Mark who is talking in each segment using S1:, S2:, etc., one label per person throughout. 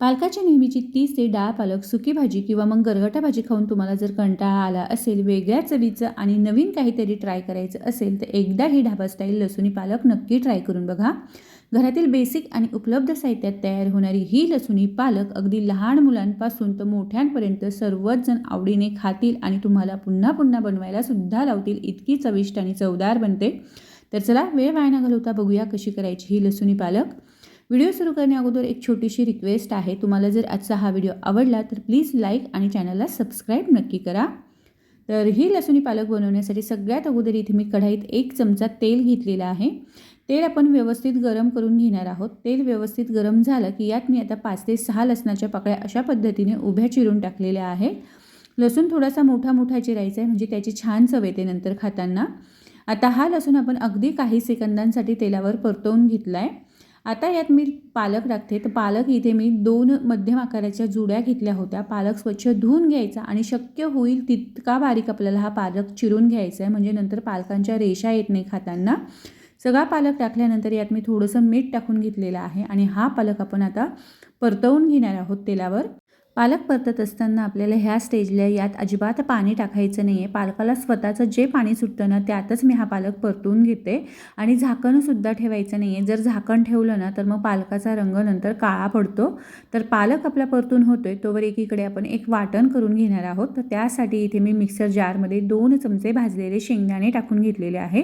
S1: पालकाच्या नेहमीची तीस ते डाळ पालक सुकी भाजी किंवा मग गरगटा भाजी खाऊन तुम्हाला जर कंटाळा आला असेल वेगळ्या चवीचं आणि नवीन काहीतरी ट्राय करायचं असेल तर एकदा ही ढाबा स्टाईल लसूणी पालक नक्की ट्राय करून बघा. घरातील बेसिक आणि उपलब्ध साहित्यात तयार होणारी ही लसुणी पालक अगदी लहान मुलांपासून तर मोठ्यांपर्यंत सर्वच जण आवडीने खातील आणि तुम्हाला पुन्हा पुन्हा बनवायला सुद्धा लावतील इतकी चविष्ट आणि चवदार बनते. तर चला वेळ वाया न घालवता बघूया कशी करायची ही लसूणी पालक. व्हिडिओ सुरू करण्या अगोदर एक छोटीशी रिक्वेस्ट आहे. तुम्हाला जर आजचा हा व्हिडिओ आवडला तर प्लीज लाईक आणि चॅनलला सबस्क्राईब नक्की करा. तर ही लसूणी पालक बनवण्यासाठी सगळ्यात अगोदर इथे मी कढाईत एक चमचा तेल घेतलेलं आहे. तेल आपण व्यवस्थित गरम करून घेणार आहोत. तेल व्यवस्थित गरम झालं की यात मी आता पाच ते सहा लसणाच्या पाकळ्या अशा पद्धतीने उभ्या चिरून टाकलेल्या आहे लसूण थोडासा मोठा मोठा चिरायचा आहे म्हणजे त्याची छान चव येते नंतर खाताना. आता हा लसूण आपण अगदी काही सेकंदांसाठी तेलावर परतवून घेतला आहे आता यात मी पालक टाकते. तर पालक इथे मी दोन मध्यम आकाराच्या जुड्या घेतल्या होत्या. पालक स्वच्छ धुवून घ्यायचा आणि शक्य होईल तितका बारीक आपल्याला हा पालक चिरून घ्यायचा आहे. म्हणजे नंतर पालकांच्या रेषा येत नाही खाताना. सगळा पालक टाकल्यानंतर यात मी थोडंसं मीठ टाकून घेतलेलं आहे आणि हा पालक आपण आता परतवून घेणार आहोत तेलावर. पालक परतत असताना आपल्याला ह्या स्टेजला यात अजिबात पाणी टाकायचं नाही आहे पालकाला स्वतःचं जे पाणी सुटतं ना त्यातच मी हा पालक परतून घेते. आणि झाकणसुद्धा ठेवायचं नाही आहे जर झाकण ठेवलं ना तर मग पालकाचा रंग नंतर काळा पडतो. तर पालक आपला परतून होतो आहे तोवर एकीकडे आपण एक वाटण करून घेणार आहोत. तर त्यासाठी इथे मी मिक्सर जारमध्ये दोन चमचे भाजलेले शेंगदाणे टाकून घेतलेले आहे.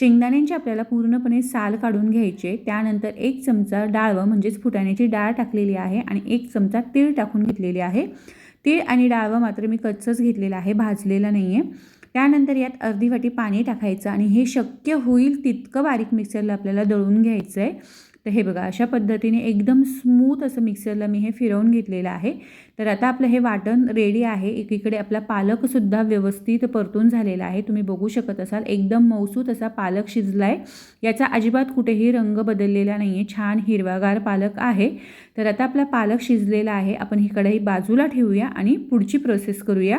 S1: शेंगदाण्यांची आपल्याला पूर्णपणे साल काढून घ्यायचे. त्यानंतर एक चमचा डाळवं म्हणजेच फुटाण्याची डाळ टाकलेली आहे. आणि एक चमचा तीळ टाकून घेतलेली आहे. तीळ आणि डाळवं मात्र मी कच्चंच घेतलेलं आहे भाजलेलं नाही आहे त्यानंतर यात अर्धी वाटी पाणी टाकायचं आणि हे शक्य होईल तितकं बारीक मिक्सरला आपल्याला दळून घ्यायचं आहे तर हे बघा अशा पद्धतीने एकदम स्मूथ असं मिक्सरला मी हे फिरवून घेतलेलं आहे. तर आता आपलं हे वाटण रेडी आहे. एकीकडे आपला पालकसुद्धा व्यवस्थित परतून झालेला आहे. तुम्ही बघू शकत असाल एकदम मौसूत असा पालक शिजला आहे याचा अजिबात कुठेही रंग बदललेला नाही आहे छान हिरवागार पालक आहे. तर आता आपला पालक शिजलेला आहे. आपण ही कढई बाजूला ठेवूया आणि पुढची प्रोसेस करूया.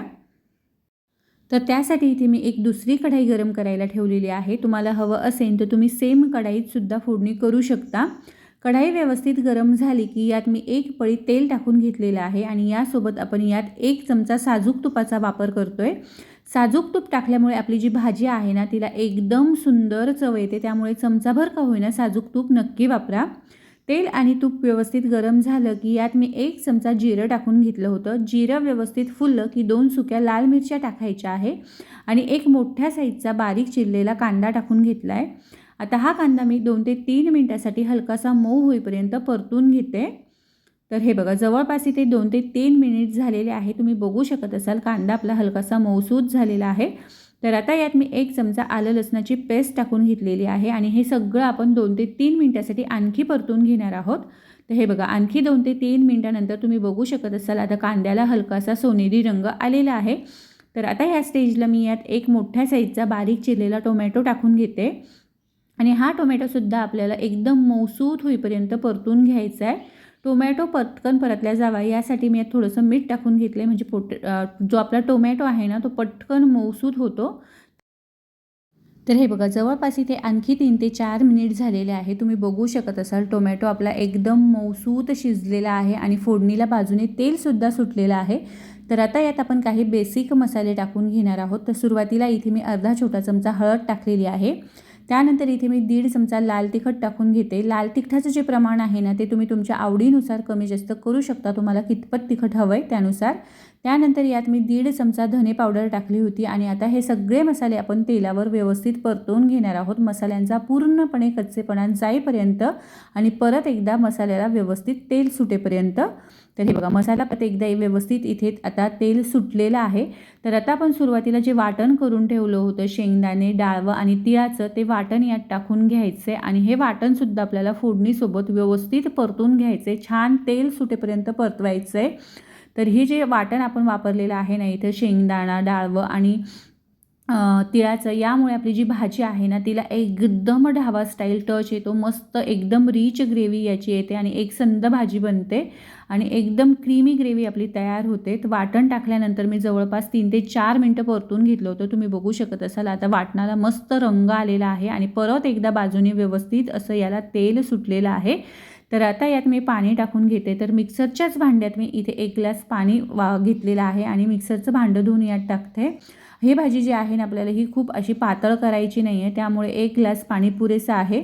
S1: तर त्यासाठी इथे मी एक दुसरी कढाई गरम करायला ठेवलेली आहे. तुम्हाला हवं असेल तर तुम्ही सेम कढाईतसुद्धा फोडणी करू शकता. कढाई व्यवस्थित गरम झाली की यात मी एक पळी तेल टाकून घेतलेलं आहे आणि यासोबत आपण यात एक चमचा साजूक तुपाचा वापर करतो आहे साजूक तूप टाकल्यामुळे आपली जी भाजी आहे ना तिला एकदम सुंदर चव येते. त्यामुळे चमचाभर का होईना साजूक तूप नक्की वापरा. तेल आणि तूप व्यवस्थित गरम झालं की यात मी एक चमचा जिरं टाकून घेतलं होतं. जिरं व्यवस्थित फुललं की दोन सुक्या लाल मिरच्या टाकायच्या आहे आणि एक मोठ्या साईजचा बारीक चिरलेला कांदा टाकून घेतला आहे आता हा कांदा मी दोन ते तीन मिनटासाठी हलकासा मऊ होईपर्यंत परतून घेते. तर हे बघा जवळपास इथे दोन ते तीन मिनिट झालेले आहे. तुम्ही बघू शकत असाल कांदा आपला हलकासा मऊसूद झालेला आहे. तर आता यात मी एक चमचा आलं लसणाची पेस्ट टाकून घेतलेली आहे आणि हे सगळं आपण दोन ते तीन मिनटासाठी आणखी परतून घेणार आहोत. तर हे बघा आणखी दोन ते तीन मिनटानंतर तुम्ही बघू शकत असाल आता कांद्याला हलकासा सोनेरी रंग आलेला आहे. तर आता ह्या स्टेजला मी यात एक मोठ्या साईजचा बारीक चिरलेला टोमॅटो टाकून घेते. आणि हा टोमॅटोसुद्धा आपल्याला एकदम मौसूत होईपर्यंत परतून घ्यायचा आहे टोमॅटो पटकन परतल्या जावा. यासाठी मी यात थोडंसं मीठ टाकून घेतलं आहे म्हणजे पोट जो आपला टोमॅटो आहे ना तो पटकन मौसूद होतो. तर हे बघा जवळपास इथे आणखी तीन ते चार मिनिट झालेले आहे. तुम्ही बघू शकत असाल टोमॅटो आपला एकदम मौसूत शिजलेला आहे आणि फोडणीला बाजूने तेलसुद्धा सुटलेलं आहे. तर आता यात आपण काही बेसिक मसाले टाकून घेणार आहोत. तर सुरुवातीला इथे मी अर्धा छोटा चमचा हळद टाकलेली आहे. त्यानंतर इथे मी दीड चमचा लाल तिखट टाकून घेते. लाल तिखटाचं जे प्रमाण आहे ना ते तुम्ही तुमच्या आवडीनुसार कमी जास्त करू शकता. तुम्हाला कितपत तिखट हवं आहे त्यानुसार त्यानंतर यात मी दीड चमचा धने पावडर टाकली होती आणि आता हे सगळे मसाले आपण तेलावर व्यवस्थित परतवून घेणार आहोत. मसाल्यांचा पूर्णपणे कच्चेपणा जाईपर्यंत आणि परत एकदा मसाल्याला व्यवस्थित तेल सुटेपर्यंत. तर हे बघा मसाला परत एकदा व्यवस्थित इथे आता तेल सुटलेलं आहे. तर आता आपण सुरुवातीला जे वाटण करून ठेवलं होतं शेंगदाणे डाळवं आणि तिळाचं ते वाटण यात टाकून घ्यायचं आहे आणि हे वाटणसुद्धा आपल्याला फोडणीसोबत व्यवस्थित परतून घ्यायचे. छान तेल सुटेपर्यंत परतवायचं आहे तर हे जे वाटण आपण वापरलेलं आहे ना इथं शेंगदाणा डाळवं आणि तिळाचं यामुळे आपली जी भाजी आहे ना तिला एकदम ढाबा स्टाईल टच येतो. मस्त एकदम रिच ग्रेव्ही याची येते आणि एक संद भाजी बनते आणि एकदम क्रीमी ग्रेव्ही आपली तयार होते. तर वाटण टाकल्यानंतर मी जवळपास तीन ते चार मिनटं परतून घेतलं होतं. तुम्ही बघू शकत असाल आता वाटणाला मस्त रंग आलेला आहे आणि परत एकदा बाजूने व्यवस्थित असं याला तेल सुटलेलं आहे. तर आता यात मी पाणी टाकून घेते. तर मिक्सरच्याच भांड्यात मी इथे एक ग्लास पाणी वा घेतलेलं आहे आणि मिक्सरचं भांडं धुवून यात टाकते. ही भाजी जी आहे ना आपल्याला ही खूप अशी पातळ करायची नाही आहे त्यामुळे एक ग्लास पाणी पुरेसं आहे.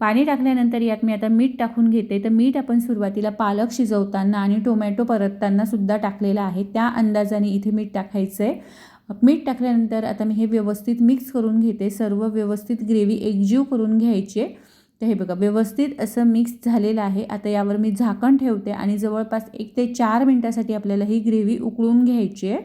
S1: पाणी टाकल्यानंतर यात मी आता मीठ टाकून घेते. तर मीठ आपण सुरुवातीला पालक शिजवताना आणि टोमॅटो परतताना सुद्धा टाकलेलं आहे. त्या अंदाजाने इथे मीठ टाकायचं आहे मीठ टाकल्यानंतर आता मी हे व्यवस्थित मिक्स करून घेते. सर्व व्यवस्थित ग्रेव्ही एकजीव करून घ्यायची आहे. तर हे बघा व्यवस्थित असं मिक्स झालेलं आहे. आता यावर मी झाकण ठेवते आणि जवळपास एक ते चार मिनटासाठी आपल्याला ही ग्रेव्ही उकळून घ्यायची आहे.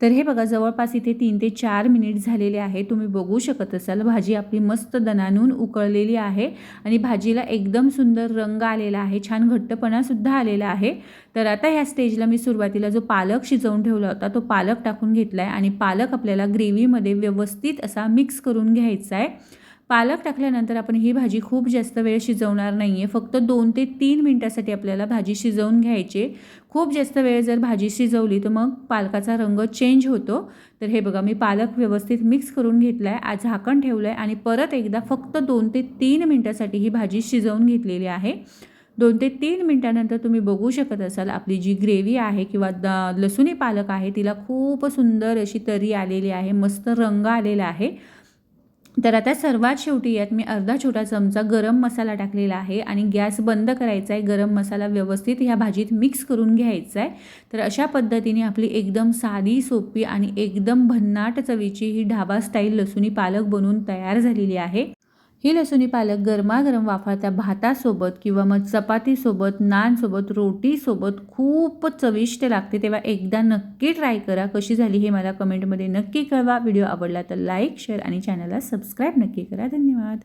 S1: तर हे बघा जवळपास इथे तीन ते चार मिनिट झालेले आहे. तुम्ही बघू शकत असाल भाजी आपली मस्त दणानून उकळलेली आहे आणि भाजीला एकदम सुंदर रंग आलेला आहे छान घट्टपणासुद्धा आलेला आहे. तर आता ह्या स्टेजला मी सुरुवातीला जो पालक शिजवून ठेवला होता तो पालक टाकून घेतला आहे आणि पालक आपल्याला ग्रेव्हीमध्ये व्यवस्थित असा मिक्स करून घ्यायचा आहे. पालक टाकल्यानंतर आपण ही भाजी खूप जास्त वेळ शिजवणार नाही आहे फक्त दोन ते तीन मिनटासाठी आपल्याला भाजी शिजवून घ्यायची खूप जास्त वेळ जर भाजी शिजवली तर मग पालकाचा रंग चेंज होतो. तर हे बघा मी पालक व्यवस्थित मिक्स करून घेतला आहे आज झाकण ठेवलं आहे आणि परत एकदा फक्त दोन ते तीन मिनटासाठी ही भाजी शिजवून घेतलेली आहे. दोन ते तीन मिनटानंतर तुम्ही बघू शकत असाल आपली जी ग्रेव्ही आहे किंवा द लसुणी पालक आहे तिला खूप सुंदर अशी तरी आलेली आहे मस्त रंग आलेला आहे. तर आता सर्वात शेवटी यात मी अर्धा छोटा चमचा गरम मसाला टाकलेला आहे आणि गॅस बंद करायचा आहे. गरम मसाला व्यवस्थित ह्या भाजीत मिक्स करून घ्यायचा आहे. तर अशा पद्धतीने आपली एकदम साधी सोपी आणि एकदम भन्नाट चवीची ही ढाबा स्टाईल लसुणी पालक बनवून तयार झालेली आहे. ही लसुणी पालक गरमागरम वाफाळत्या भातासोबत किंवा मग चपातीसोबत नानसोबत रोटीसोबत खूप चविष्ट लागते. तेव्हा एकदा नक्की ट्राय करा. कशी झाली हे मला कमेंटमध्ये नक्की कळवा. व्हिडिओ आवडला तर लाईक शेअर आणि चॅनलला सबस्क्राईब नक्की करा. धन्यवाद.